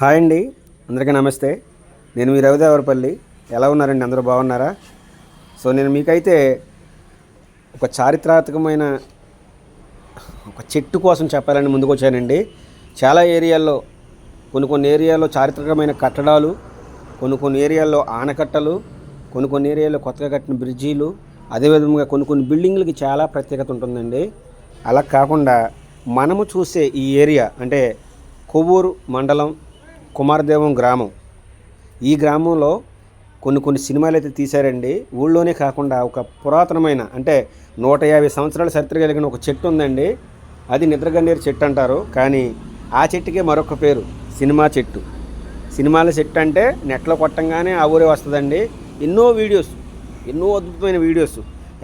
Hi అండి. అందరికీ నమస్తే. నేను మీ రవిదేవరపల్లి. ఎలా ఉన్నారండి? అందరూ బాగున్నారా? సో నేను మీకైతే ఒక చారిత్రాత్మకమైన ఒక చెట్టు కోసం చెప్పాలని ముందుకు వచ్చానండి. చాలా ఏరియాల్లో కొన్ని కొన్ని ఏరియాల్లో చారిత్రకమైన కట్టడాలు కొన్ని కొన్ని ఏరియాల్లో ఆనకట్టలు కొన్ని కొన్ని ఏరియాల్లో కొత్తగా కట్టిన బ్రిడ్జీలు అదేవిధంగా కొన్ని కొన్ని బిల్డింగ్లకి చాలా ప్రత్యేకత ఉంటుందండి. అలా కాకుండా మనము చూసే ఈ ఏరియా అంటే కొవ్వూరు మండలం కుమారదేవం గ్రామం. ఈ గ్రామంలో కొన్ని కొన్ని సినిమాలు అయితే తీశారండి. ఊళ్ళోనే కాకుండా ఒక పురాతనమైన అంటే నూట యాభై సంవత్సరాల చరిత్ర కలిగిన ఒక చెట్టు ఉందండి. అది నిద్రగన్నేరు చెట్టు అంటారు. కానీ ఆ చెట్టుకే మరొక పేరు సినిమా చెట్టు. సినిమాల చెట్టు అంటే నెట్లో కొట్టంగానే ఆ ఊరే వస్తుందండి. ఎన్నో వీడియోస్ ఎన్నో అద్భుతమైన వీడియోస్.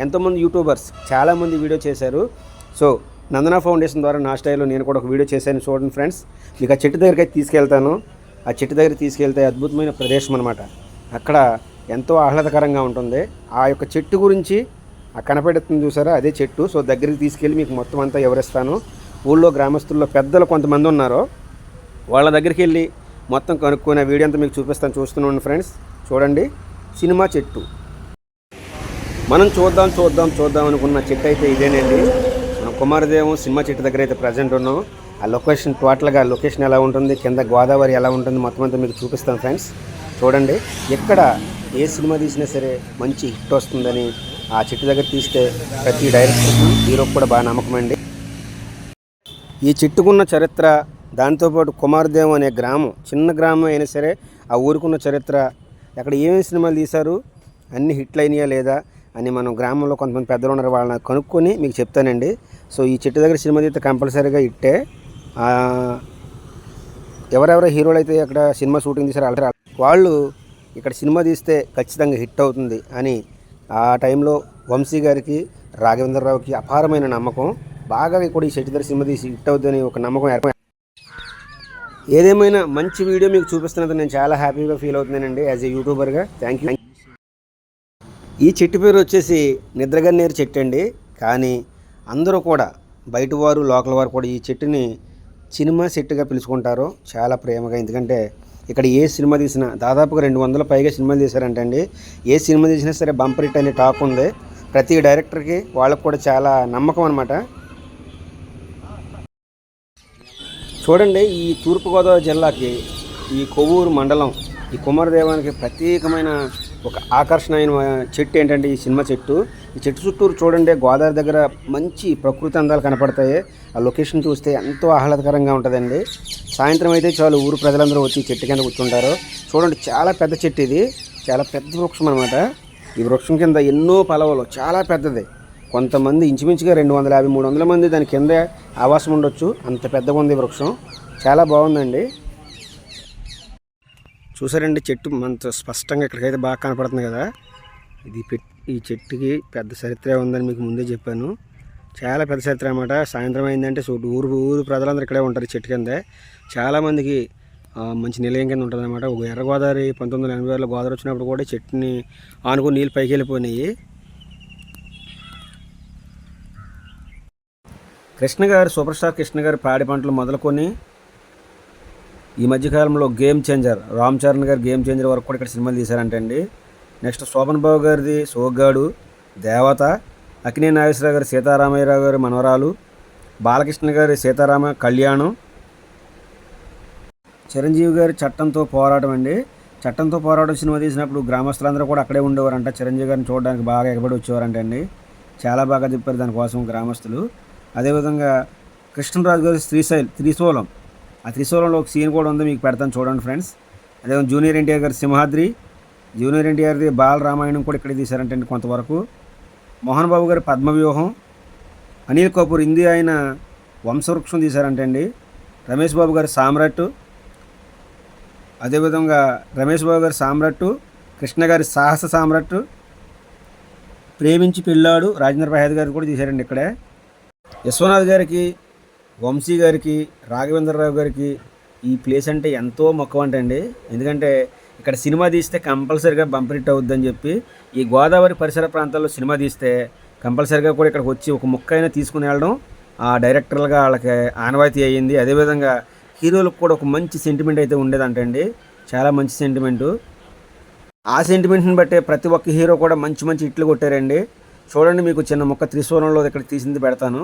ఎంతోమంది యూట్యూబర్స్ చాలామంది వీడియో చేశారు. సో నందన ఫౌండేషన్ ద్వారా నా స్టైల్లో నేను కూడా ఒక వీడియో చేశాను చూడండి ఫ్రెండ్స్. మీకు ఆ చెట్టు దగ్గరికి అయితే తీసుకెళ్తాను. ఆ చెట్టు దగ్గర తీసుకెళ్తే అద్భుతమైన ప్రదేశం అనమాట అక్కడ ఎంతో ఆహ్లాదకరంగా ఉంటుంది. ఆ యొక్క చెట్టు గురించి ఆ కనపడుతుంది చూసారా? అదే చెట్టు. సో దగ్గరికి తీసుకెళ్ళి మీకు మొత్తం అంతా వివరిస్తాను. ఊళ్ళో గ్రామస్తుల్లో పెద్దలు కొంతమంది ఉన్నారు. వాళ్ళ దగ్గరికి వెళ్ళి మొత్తం కనుక్కునే వీడియో అంతా మీకు చూపిస్తాను. చూస్తున్నాను ఫ్రెండ్స్. చూడండి. సినిమా చెట్టు. మనం చూద్దాం చూద్దాం చూద్దాం అనుకున్న చెట్టు అయితే ఇదేనండి. మన కుమారదేవం సినిమా చెట్టు దగ్గర అయితే ప్రజెంట్ ఉన్నాం. ఆ లొకేషన్ టోటల్గా లొకేషన్ ఎలా ఉంటుంది కింద గోదావరి ఎలా ఉంటుంది మొత్తం అంతా మీకు చూపిస్తాను ఫ్రెండ్స్. చూడండి ఎక్కడ ఏ సినిమా తీసినా సరే మంచి హిట్ వస్తుందని ఆ చెట్టు దగ్గర తీస్తే ప్రతి డైరెక్టర్కి హీరోకి కూడా బాగా నమ్మకం అండి. ఈ చెట్టుకున్న చరిత్ర దాంతోపాటు కుమార్దేవ్ అనే గ్రామం చిన్న గ్రామం అయినా సరే ఆ ఊరుకున్న చరిత్ర అక్కడ ఏమేమి సినిమాలు తీశారు అన్ని హిట్లు అయినాయా లేదా అని మనం గ్రామంలో కొంతమంది పెద్దలు ఉన్నారు వాళ్ళని కనుక్కొని మీకు చెప్తానండి. సో ఈ చెట్టు దగ్గర సినిమా తీస్తే కంపల్సరీగా ఇట్టే ఎవరెవరు హీరోలు అయితే అక్కడ సినిమా షూటింగ్ తీశారు అలా వాళ్ళు ఇక్కడ సినిమా తీస్తే ఖచ్చితంగా హిట్ అవుతుంది అని ఆ టైంలో వంశీ గారికి రాఘవేంద్రరావుకి అపారమైన నమ్మకం. బాగా కూడా ఈ చెట్టు దగ్గర సినిమా తీసి హిట్ అవుతుందని ఒక నమ్మకం ఏర్పడి ఏదేమైనా మంచి వీడియో మీకు చూపిస్తున్నందుకు నేను చాలా హ్యాపీగా ఫీల్ అవుతున్నానండి యాజ్ ఏ యూట్యూబర్గా. థ్యాంక్ యూ ఈ చెట్టు పేరు వచ్చేసి నిద్రగన్నేరు చెట్టు అండి. కానీ అందరూ కూడా బయట వారు లోకల్ వారు కూడా ఈ చెట్టుని సినిమా సెట్గా పిలుచుకుంటారు చాలా ప్రేమగా. ఎందుకంటే ఇక్కడ ఏ సినిమా తీసినా దాదాపుగా రెండు వందల పైగా సినిమాలు తీశారంటండి ఏ సినిమా తీసినా సరే బంపర్ హిట్ అనే టాక్ ఉంది. ప్రతి డైరెక్టర్కి వాళ్ళకు కూడా చాలా నమ్మకం అనమాట చూడండి ఈ తూర్పుగోదావరి జిల్లాకి ఈ కొవ్వూరు మండలం ఈ కుమారదేవానికి ప్రత్యేకమైన ఒక ఆకర్షణ అయిన చెట్టు ఏంటంటే ఈ సినిమా చెట్టు. ఈ చెట్టు చుట్టూరు చూడండి గోదావరి దగ్గర మంచి ప్రకృతి అందాలు కనపడతాయి. ఆ లొకేషన్ చూస్తే ఎంతో ఆహ్లాదకరంగా ఉంటుందండి. సాయంత్రం అయితే చాలు ఊరు ప్రజలందరూ వచ్చి చెట్టు కింద కూర్చుంటారు. చూడండి చాలా పెద్ద చెట్టు ఇది. చాలా పెద్ద వృక్షం అనమాట ఈ వృక్షం కింద ఎన్నో పలవలు చాలా పెద్దది. కొంతమంది ఇంచుమించుగా రెండు వందల యాభై మూడు వందల మంది దాని కింద ఆవాసం ఉండొచ్చు. అంత పెద్దగా ఉంది ఈ వృక్షం. చాలా బాగుందండి. చూసారండి చెట్టు మనతో స్పష్టంగా ఇక్కడికైతే బాగా కనపడుతుంది కదా. ఇది పెట్ ఈ చెట్టుకి పెద్ద చరిత్ర ఉందని మీకు ముందే చెప్పాను. చాలా పెద్ద చరిత్ర అనమాట సాయంత్రం అయిందంటే ఊరు ఊరు ప్రజలందరూ ఇక్కడే ఉంటారు చెట్టు కింద. చాలామందికి మంచి నిలయం కింద ఉంటుంది అనమాట ఒక ఎర్ర గోదావరి పంతొమ్మిది వందల ఎనభై ఆరులో గోదావరి వచ్చినప్పుడు కూడా చెట్టుని ఆనుకుని నీళ్ళు పైకి వెళ్ళిపోయినాయి. కృష్ణ గారు సూపర్ స్టార్ కృష్ణ గారి పాడి పంటలు మొదలుకొని ఈ మధ్యకాలంలో గేమ్ చేంజర్ రామ్ చరణ్ గారు గేమ్ చేంజర్ వరకు కూడా ఇక్కడ సినిమాలు తీశారంటండి. నెక్స్ట్ శోభన్ బాబు గారిది సోగ్గాడు దేవత అక్కినే నాగేశ్వరరావు గారి సీతారామయ్యరావు గారి మనవరాలు బాలకృష్ణ గారి సీతారామ కళ్యాణం చిరంజీవి గారి చట్టంతో పోరాటం అండి. చట్టంతో పోరాటం సినిమా తీసినప్పుడు గ్రామస్తులందరూ కూడా అక్కడే ఉండేవారంట. చిరంజీవి గారిని చూడడానికి బాగా ఎగబడి వచ్చేవారంట అండి. చాలా బాగా చెప్పారు దానికోసం గ్రామస్తులు. అదేవిధంగా కృష్ణరాజు గారి శ్రీశైల్ త్రిశూలం. ఆ త్రిశూలంలో ఒక సీన్ కూడా ఉంది మీకు పెడతాను చూడండి ఫ్రెండ్స్. అదే జూనియర్ ఎన్టీఆర్ గారి సింహాద్రి జూనియర్ ఎన్టీఆర్ది బాల రామాయణం కూడా ఇక్కడే తీశారంటండి కొంతవరకు. మోహన్ బాబు గారి పద్మవ్యూహం అనిల్ కపూర్ హిందీ ఆయన వంశవృక్షం తీశారంటండి. రమేష్ బాబు గారి సామ్రాట్ అదేవిధంగా రమేష్ బాబు గారి సామ్రాట్ కృష్ణ గారి సాహస సామ్రాట్ ప్రేమించి పిల్లాడు రాజేంద్ర ప్రసాద్ గారు కూడా తీశారండి ఇక్కడే. విశ్వనాథ్ గారికి వంశీ గారికి రాఘవేంద్రరావు గారికి ఈ ప్లేస్ అంటే ఎంతో మొక్కవ అంటండి. ఎందుకంటే ఇక్కడ సినిమా తీస్తే కంపల్సరిగా బంపరిట్ అవుద్దని చెప్పి ఈ గోదావరి పరిసర ప్రాంతాల్లో సినిమా తీస్తే కంపల్సరిగా కూడా ఇక్కడికి వచ్చి ఒక ముక్క అయినా తీసుకుని వెళ్ళడం ఆ డైరెక్టర్లుగా వాళ్ళకి ఆనవాయితీ అయ్యింది. అదేవిధంగా హీరోలకు కూడా ఒక మంచి సెంటిమెంట్ అయితే ఉండేదంటండి. చాలా మంచి సెంటిమెంటు ఆ సెంటిమెంట్ని బట్టే ప్రతి ఒక్క హీరో కూడా మంచి మంచి ఇట్లు కొట్టారండి. చూడండి మీకు చిన్న మొక్క త్రిశూలంలో ఇక్కడ తీసింది పెడతాను.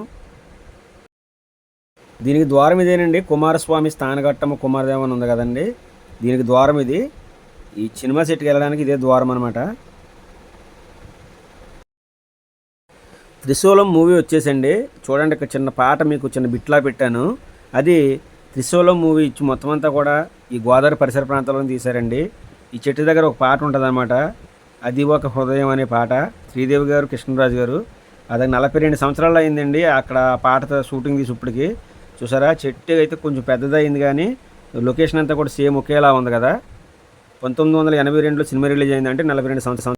దీనికి ద్వారం ఇదేనండి? కుమారస్వామి స్థానఘట్టము కుమారదేవం అని ఉంది కదండి. దీనికి ద్వారం ఇది. ఈ సినిమా సెట్కి వెళ్ళడానికి ఇదే ద్వారం అనమాట త్రిశూలం మూవీ వచ్చేసండి. చూడండి ఇక్కడ చిన్న పాట మీకు చిన్న బిట్లా పెట్టాను. అది త్రిశూలం మూవీ ఇచ్చి మొత్తం అంతా కూడా ఈ గోదావరి పరిసర ప్రాంతంలో తీశారండి. ఈ చెట్టు దగ్గర ఒక పాట ఉంటుందన్నమాట. అది ఒక హృదయం అనే పాట. శ్రీదేవి గారు కృష్ణరాజు గారు. అది నలభై రెండు సంవత్సరాలు అయిందండి. అక్కడ పాట షూటింగ్ తీసి ఇప్పటికి. చూసారా? చెట్టు అయితే కొంచెం పెద్దదయింది కానీ లొకేషన్ అంతా కూడా సేమ్ ఒకేలా ఉంది కదా. పంతొమ్మిది వందల ఎనభై రెండులో సినిమా రిలీజ్ అయిందంటే నలభై రెండు సంవత్సరం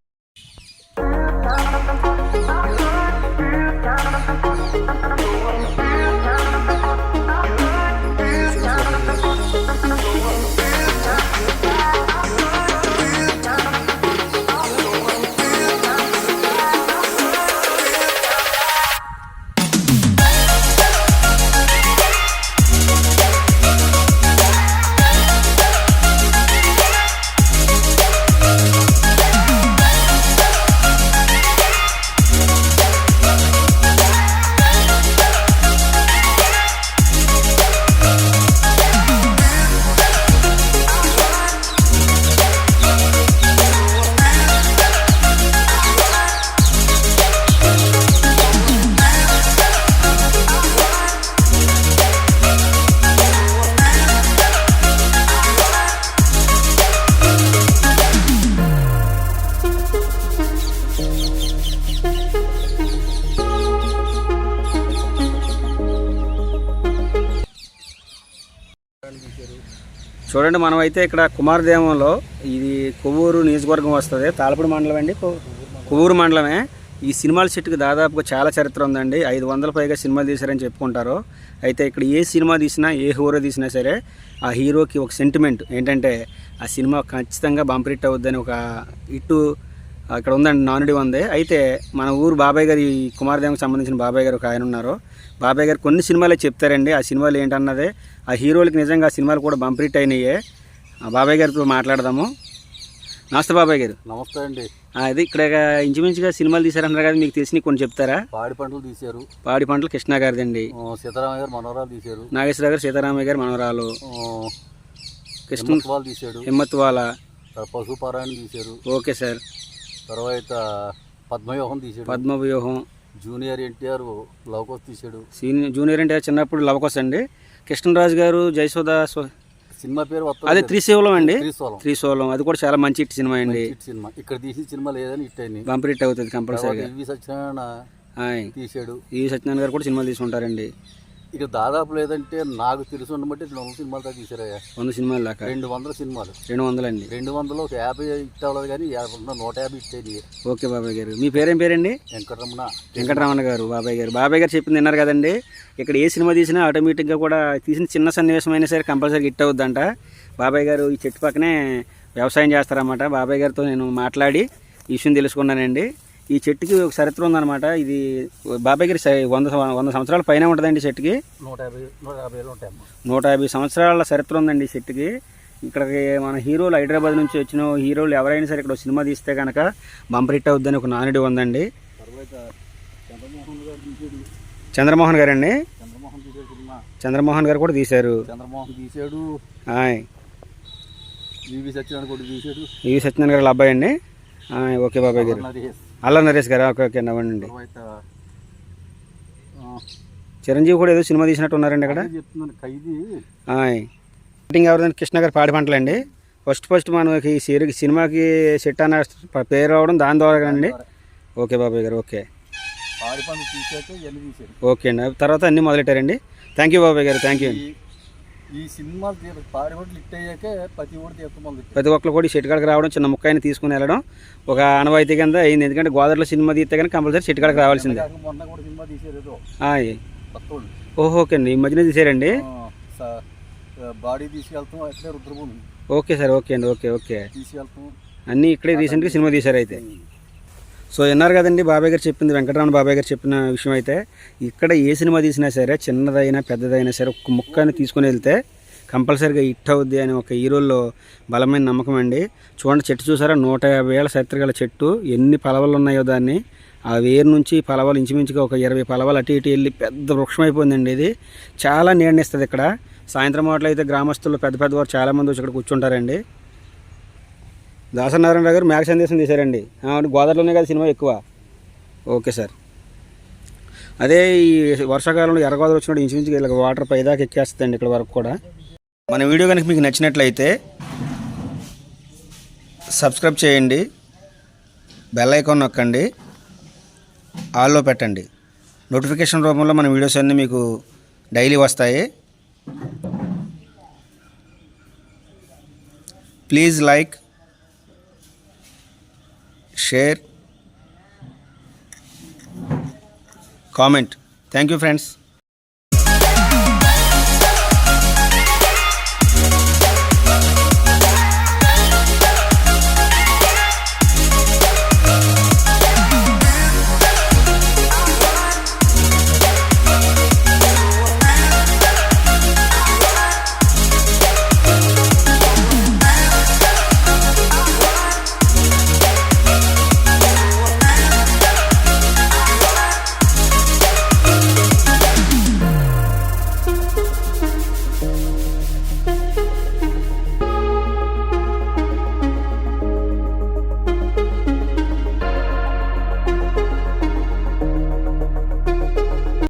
చూడండి మనమైతే ఇక్కడ కుమారదేవంలో ఇది కొవ్వూరు నియోజకవర్గం వస్తుంది. తాళపూడి మండలం అండి. కొవ్వూరు మండలమే. ఈ సినిమాల సెట్కి దాదాపుగా చాలా చరిత్ర ఉందండి. ఐదు వందల పైగా సినిమాలు తీశారని చెప్పుకుంటారు. అయితే ఇక్కడ ఏ సినిమా తీసినా ఏ హీరో తీసినా సరే ఆ హీరోకి ఒక సెంటిమెంట్ ఏంటంటే ఆ సినిమా ఖచ్చితంగా బంపరిట్ అవుద్దని ఒక ఇటు ఇక్కడ ఉందండి నానుడి ఉంది. అయితే మన ఊరు బాబాయ్ గారి ఈ కుమారదేవంకి సంబంధించిన బాబాయ్ గారు ఒక ఆయన ఉన్నారు. బాబాయ్ గారు కొన్ని సినిమాలే చెప్తారండి. ఆ సినిమాలు ఏంటన్నదే ఆ హీరోలకి నిజంగా ఆ సినిమాలు కూడా బంపరిట్ అయినాయే. ఆ బాబాయ్ గారితో మాట్లాడదాము. నమస్తే బాబాయ్ గారు. నమస్తే అండి. అది ఇక్కడ ఇంచుమించుగా సినిమాలు తీశారన్నారు కదా మీకు తెలిసి కొన్ని చెప్తారా? పాడి పంటలు తీశారు. పాడి పంటలు కృష్ణ గారిదండి. సీతారామయ్య గారు మనవరాలు తీశారు. నాగేశ్వర గారు సీతారామయ్య గారు మనవరాలు. ఆ, కృష్ణ వాళ్ళు తీశాడు. హిమ్మత్ వాళ్ళ పశుపారాయణ తీశారు. Okay sir. తర్వాత పద్మవ్యూహం తీశాడు. పద్మవ్యూహం. జూనియర్ ఎన్టీఆర్ లవకోస్ తీశాడు. సీనియర్ జూనియర్ అంటే చిన్నప్పుడు లవకోస్ అండి. కృష్ణరాజు గారు జయసుధ స్వ- సినిమా పేరు అదే త్రిశూలం అండి. త్రిశూలం. అది కూడా చాలా మంచి హిట్ సినిమా అండి. సినిమా. ఇక్కడ తీసిన సినిమా లేదని హిట్ అయింది. బంపర్ హిట్ అవుతుంది కంపల్సరీగా. ఇవి సత్యనారాయణ. తీశాడు. ఈ సత్యనారాయణ గారు కూడా సినిమాలు తీసుకుంటారండి. ఇక దాదాపు లేదంటే నాకు తెలిసి ఉండబట్టి రెండు వందల సినిమాలు దాకా తీశారయ్యా. వంద సినిమాలు దాకా? రెండు వందల సినిమాలు. రెండు వందలండి. రెండు వందలు ఒక యాభై అవ్వలేదు కానీ యాభై నూట యాభై అయింది ఓకే బాబాయ్ గారు. మీ పేరేం పేరండి? వెంకటరమణ. వెంకటరమణ గారు బాబాయ్ గారు. బాబాయ్ గారు చెప్పింది విన్నారు కదండి. ఇక్కడ ఏ సినిమా తీసినా ఆటోమేటిక్గా కూడా తీసిన చిన్న సన్నివేశం అయినా సరే కంపల్సరీ హిట్ అవుద్దంట. బాబాయ్ గారు ఈ చెట్టు పక్కనే వ్యవసాయం చేస్తారన్నమాట. బాబాయ్ గారితో నేను మాట్లాడి ఈ విషయం తెలుసుకున్నానండి. ఈ చెట్టుకి ఒక చరిత్ర ఉందన్నమాట. ఇది బాబాయ్ గారి వంద వంద సంవత్సరాల పైన ఉంటుందండి చెట్టుకి. నూట యాభై నూట యాభై నూట యాభై సంవత్సరాల చరిత్ర ఉందండి ఈ చెట్టుకి. ఇక్కడికి మన హీరోలు హైదరాబాద్ నుంచి వచ్చిన హీరోలు ఎవరైనా సరే ఇక్కడ సినిమా తీస్తే కనుక బంపర్ హిట్ అవుద్దని ఒక నానుడి ఉందండి. చంద్రమోహన్ గారు తీసాడు చంద్రమోహన్ గారు కూడా తీశారు. చంద్రమోహన్ సత్యనారాయణ గారు అబ్బాయి అండి. ఓకే బాబాయ్ గారు. అల్లా నరేష్ గారు? ఓకే ఓకే నవ్వండి. చిరంజీవి కూడా ఏదో సినిమా తీసినట్టు ఉన్నారండి ఆయ్. షూటింగ్ ఎవరిదంటే కృష్ణ గారు పాడి పంటలండి ఫస్ట్ ఫస్ట్ మనకి ఈ సిరి- సినిమాకి సెట్ అన్న పేరు రావడం దాని ద్వారా అండి ఓకే బాబాయ్ గారు ఓకే. ఓకే అండి. తర్వాత అన్నీ మొదలెట్టారండి. థ్యాంక్ యూ బాబాయ్ గారు. థ్యాంక్ యూ ఈ తీ పాడి పంటలు హిట్ అయ్యాకే ప్రతి ఒక్కటి తీర్థం ప్రతి ఒక్కరు కూడా ఈ షెట్ కాడికి రావడం చిన్న ముక్కైన తీసుకుని వెళ్ళడం ఒక ఆనవాయితీ కింద అయింది. ఎందుకంటే గోదావరిలో సినిమా తీస్తే కానీ కంపల్సరీ షెట్ కాడికి రావాల్సిందే. మొన్న కూడా సినిమా తీసారు ఓహో ఓకే అండి. ఈ మధ్యన తీసారండి బాడీ తీసుకెళ్తాం అట్లే రుద్రభూమి ఓకే సార్ ఓకే అండి ఓకే ఓకే. తీసుకెళ్తాం. అన్నీ ఇక్కడే రీసెంట్గా సినిమా తీశారు అయితే. సో విన్నారు కదండి బాబాయ్ గారు చెప్పింది వెంకటరమణ బాబాయ్ గారు చెప్పిన విషయం అయితే ఇక్కడ ఏ సినిమా తీసినా సరే చిన్నదైనా పెద్దదైనా సరే ఒక్క ముక్కని తీసుకుని వెళ్తే కంపల్సరీగా హిట్ అవుద్ది అని ఒక హీరోల్లో బలమైన నమ్మకం అండి. చూడండి చెట్టు చూసారా? నూట యాభై ఏళ్ళ చరిత్ర గల చెట్టు. ఎన్ని పలవలు ఉన్నాయో దాన్ని. ఆ వేరు నుంచి పలవలు ఇంచుమించుగా ఒక ఇరవై పలవలు అటు ఇటు వెళ్ళి పెద్ద వృక్షం అయిపోయిందండి ఇది. చాలా నీడనిస్తుంది ఇక్కడ. సాయంత్రం మాటలు అయితే గ్రామస్తులు పెద్ద పెద్ద వారు చాలామంది వచ్చి ఇక్కడ కూర్చుంటారండి. దాసనారాయణ గారు మ్యాక్ సందేశం తీశారండి. గోదావరిలోనే కదా సినిమా ఎక్కువ. Okay sir. అదే ఈ వర్షాకాలంలో ఎర్రగోదావరి వచ్చినప్పుడు ఇంచుమించుగా ఇలా వాటర్ పైదాకా ఎక్కేస్తుందండి ఇక్కడ వరకు కూడా. మన వీడియో కనుక మీకు నచ్చినట్లయితే సబ్స్క్రైబ్ చేయండి. బెల్ ఐకాన్ నొక్కండి. ఆల్లో పెట్టండి. నోటిఫికేషన్ రూపంలో మన వీడియోస్ అన్నీ మీకు డైలీ వస్తాయి. Please like share comment thank you friends